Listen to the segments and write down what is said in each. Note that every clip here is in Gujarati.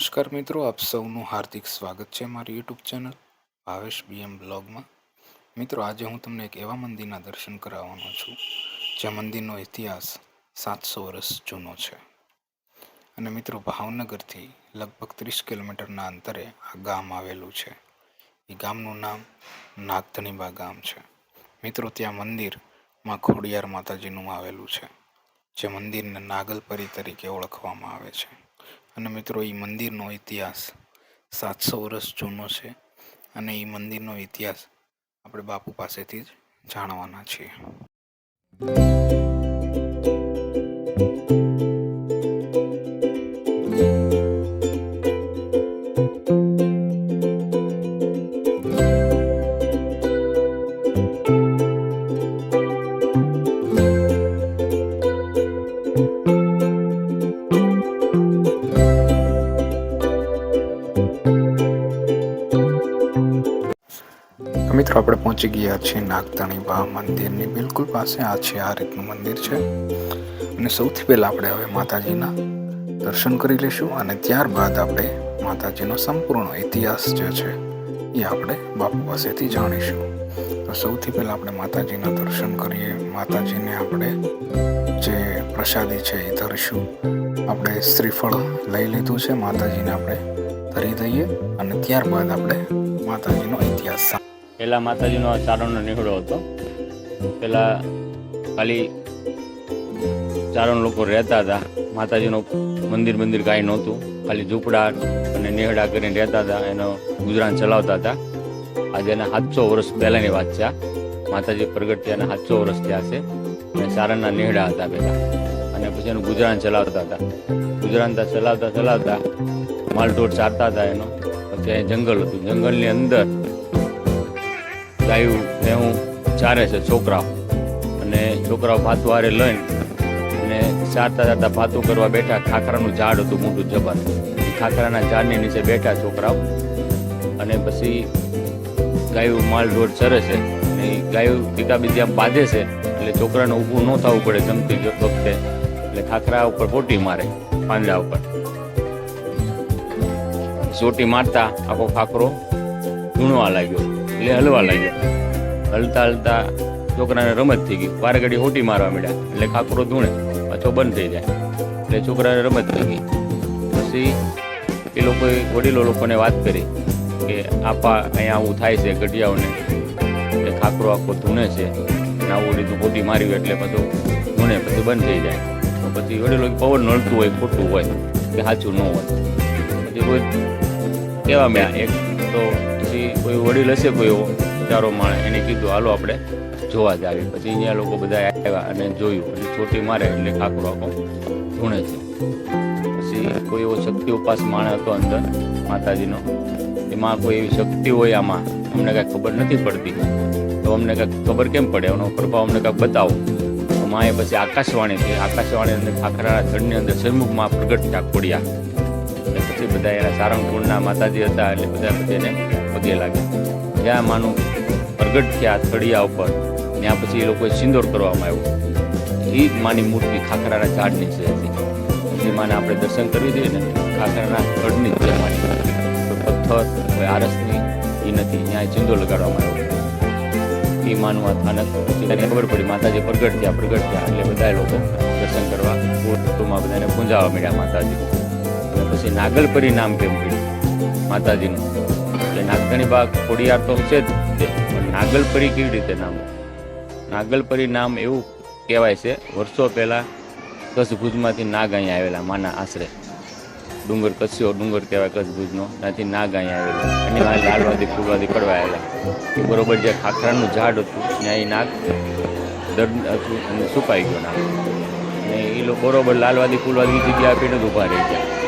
નમસ્કાર મિત્રો, આપ સૌનું હાર્દિક સ્વાગત છે મારી યુટ્યુબ ચેનલ ભાવેશ બીએમ બ્લોગમાં. મિત્રો, આજે હું તમને એક એવા મંદિરના દર્શન કરાવવાનો છું જે મંદિરનો ઇતિહાસ સાતસો વર્ષ જૂનો છે. અને મિત્રો, ભાવનગરથી લગભગ ત્રીસ કિલોમીટરના અંતરે આ ગામ આવેલું છે. એ ગામનું નામ નાગધણીબા ગામ છે. મિત્રો, ત્યાં મંદિરમાં ખોડિયાર માતાજીનું આવેલું છે, જે મંદિરને નાગલપરી તરીકે ઓળખવામાં આવે છે. અને મિત્રો એ મંદિરનો ઇતિહાસ સાતસો વર્ષ જૂનો છે અને એ મંદિરનો ઇતિહાસ આપણે બાપુ પાસેથી જ જાણવાના છીએ. મિત્રો, આપણે પહોંચી ગયા છીએ નાગતાણી બા મંદિરની. બિલકુલ પાસે આ છે, આ રીતનું મંદિર છે. અને સૌથી પહેલાં આપણે હવે માતાજીના દર્શન કરી લઈશું અને ત્યારબાદ આપણે માતાજીનો સંપૂર્ણ ઇતિહાસ જે છે, એ આપણે બાપુ પાસેથી જાણીશું. તો સૌથી પહેલાં આપણે માતાજીના દર્શન કરીએ. માતાજીને આપણે જે પ્રસાદી છે, એ ધરીશું. આપણે શ્રીફળ લઈ લીધું છે, માતાજીને આપણે ધરી દઈએ અને ત્યારબાદ આપણે માતાજીનો ઇતિહાસ પહેલાં માતાજીનો ચારણનો નીકળો હતો. પહેલાં ખાલી ચારણ લોકો રહેતા હતા. માતાજીનું મંદિર મંદિર કાંઈ નહોતું. ખાલી ઝૂંપડા અને નેહડા કરીને રહેતા હતા. એનો ગુજરાન ચલાવતા હતા. આજે એના સાતસો વર્ષ પહેલાંની વાત છે માતાજી પ્રગટ થયાના સાતસો વર્ષ થયા છે. અને ચારણના નેહડા હતા પહેલાં અને પછી એનું ગુજરાન ચલાવતા હતા. ગુજરાન ચલાવતા ચલાવતા માલઢોર ચારતા હતા એનો. પછી અહીં જંગલ હતું. જંગલની અંદર ગાયું ભેહું ચારે છે, છોકરાઓ. અને છોકરાઓ ભાતું હારે લઈને અને ચારતા ચારતા ભાતું કરવા બેઠા. ખાખરાનું ઝાડ હતું, મોટું જબર. ખાખરાના ઝાડની નીચે બેઠા છોકરાઓ. અને પછી ગાયું માલ ઢોર ચરે છે. અને ગાયું ગાયું બીજા આમ બાંધે છે. એટલે છોકરાને ઊભું ન થવું પડે જમતી વખતે. એટલે ખાખરા ઉપર પોટી મારે, પાંદડા ઉપર. સોટી મારતા આખો ખાખરો ધૂણવા લાગ્યો. એટલે હલવા લાગ્યો. હલતા હલતા છોકરાને રમત થઈ ગઈ. વારે ઘડી હોટી મારવા મળ્યા એટલે ખાખરો ધૂણે. પાછો બંધ થઈ જાય. એટલે છોકરાને રમત થઈ ગઈ. પછી એ લોકોએ, વડીલો લોકોને વાત કરી કે આપા, અહીંયા આવું થાય છે ગઢિયાઓને. એ ખાકરો આખો ધૂણે છે. અને આવું લીધું હોટી માર્યું એટલે પાછું ધૂણે પછી બંધ થઈ જાય. પછી વડીલો પવન નળતું હોય, ખોટું હોય, કે સાચું ન હોય. પછી રોજ કહેવા મેં એક તો પછી કોઈ વડીલ હશે કોઈ એવો, ચારો માણે, એને કીધું, હાલો આપણે જોવા જ આવી પછી અહીંયા લોકો બધા આવ્યા અને જોયું. એટલે ચોટી મારે એટલે ખાકરો આખો ધૂણે છે. પછી કોઈ એવો શક્તિ ઉપાસ માણે હતો અંદર માતાજીનો. એમાં કોઈ એવી શક્તિ હોય આમાં, અમને કાંઈ ખબર નથી પડતી. તો અમને કાંઈક ખબર કેમ પડે? એનો પ્રભાવ અમને કાંઈક બતાવો. તો માએ પછી આકાશવાણી થઈ આકાશવાણી અંદર ખાખરાના ધડની અંદર સન્મુખમાં પ્રગટ ખોડિયા પછી બધા એના સારંગપુરના માતાજી હતા એટલે બધા પછી એને પગે લાગે. જ્યાં માનું. પ્રગટ થયા તળિયા ઉપર. ત્યાં પછી એ લોકોએ સિંદોર કરવામાં આવ્યું. એ જ માની મૂર્તિ ખાખરાના ઝાડ નીચે હતી પછી માને આપણે દર્શન કરવી જોઈએ ને, ખાખરાના થડની જ છે માની. પથ્થર કોઈ આરસની એ નથી. ત્યાં ચિંદો લગાડવામાં આવ્યો. એ માનું આ સ્થાનક તેને ખબર પડી, માતાજી પ્રગટ થયા પ્રગટ થયા. એટલે બધા લોકો દર્શન કરવા કુટુંબમાં બધાને પૂંજાવા મળ્યા માતાજી. પછી નાગલપરી નામ કેમ પડ્યું? માતાજીનું. એટલે નાગધણી બાગ ખોડિયાર તો છે જ. પણ નાગલપરી કેવી રીતે નામ? નાગલપરી નામ એવું કહેવાય છે, વર્ષો પહેલાં કચ્છ ભુજમાંથી નાગ અહીંયા આવેલા, માના આશરે. ડુંગર, કચ્છિયો ડુંગર કહેવાય કચ્છ ત્યાંથી નાગ અહીંયા આવેલા. એની વાંહે લાલવાદી ફૂલવાદી કડવા આવેલા. બરોબર જે ખાખરાનું ઝાડ હતું, ત્યાં એ નાગ દર્દ હતું અને સુકાઈ ગયો નાગ. અને એ લોકો બરોબર લાલવાદી ફૂલવાદી જગ્યા આપીને જ ઊભા રહી ગયા.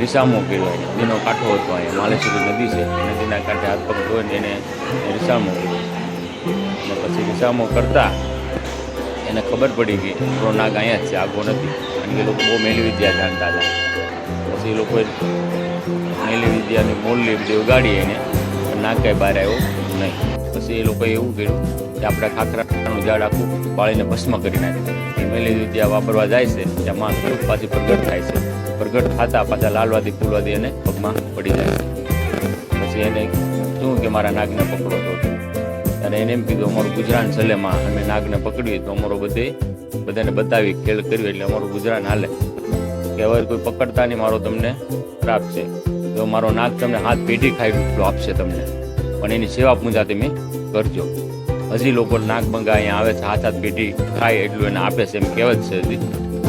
રિસામો કર્યો એને. કાંઠો હતો અહીંયા માલેશ્વરી નદી છે. નદીના કાંઠે હાથ પગ ધોઈને એને રિસામો અને પછી રિસામો કરતા એને ખબર પડી કે આપણો નાગ અહીંયા જ છે, આગો નથી. કારણ કે લોકો બહુ મેલી વિદ્યા જાણતા હતા. પછી એ લોકોએ મેલી વિદ્યાની મોલલી બધી ઉગાડી એને નાગ કાંઈ બહાર આવ્યો નહીં. પછી એ લોકોએ એવું કર્યું કે આપણે ખાખરાનું ઝાડ આખું પાળીને ભસ્મ કરી નાખ્યું એ મેલી ત્યાં વાપરવા જાય છે, ત્યાં માં પાછી પ્રગટ થાય છે. પ્રગટ થતા પાછા લાલવાદી, ફૂલવાદી એને પગમાં પડી જાય છે. પછી એને શું કે મારા નાગને પકડો તો? અને એને એમ કીધું, અમારું ગુજરાન છેલ્લેમાં અમે નાગને પકડીએ તો અમારો બધે, બધાને બતાવી ખેલ કર્યું એટલે અમારું ગુજરાન હાલે. કે હવે કોઈ પકડતા નહીં, મારો તમને ખરાબ છે. તો મારો નાગ તમને હાથ પેઢી ખાઈ આપશે તમને. પણ એની સેવા પૂજા તમે કરજો. હજી લોકો નાગ બંગા અહીંયા આવે છે, હાથ હાથ પેઢી ખાય એટલું એને આપે છે એમ કહેવત છે હજી.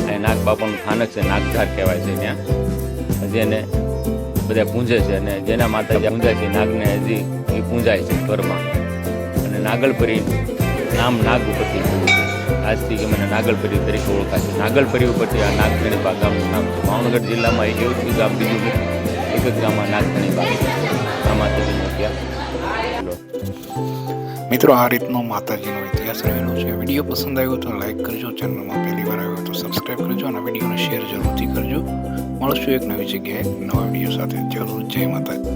અહીં નાગ બાપાનું સ્થાનક છે, નાગધાર કહેવાય છે ત્યાં. હજી એને બધા પૂંજે છે અને જેના માતાજી પૂંજાય છે નાગને હજી એ પૂંજાય છે ઘરમાં. અને નાગલપરી નામ નાગ ઉપરથી આજથી કે મને નાગલપરી તરીકે ઓળખાય છે. નાગલપરી ઉપરથી આ નાગધણીબા ગામનું નામ છે. ભાવનગર જિલ્લામાં એવું ગામ બીજું. એક જ ગામમાં નાગધણીબા આ માતાજીનું ત્યાં બોલો. મિત્રો, આ રીતનો માતાજીનો ઇતિહાસ રહેલો છે. વીડિયો પસંદ આવ્યો તો લાઈક કરજો, ચેનલમાં પહેલી વાર આવ્યો તો સબસ્ક્રાઈબ કરજો અને વિડીયોને શેર જરૂરથી કરજો. મળશું એક નવી જગ્યાએ નવા વીડિયો સાથે. જરૂર, જય માતાજી.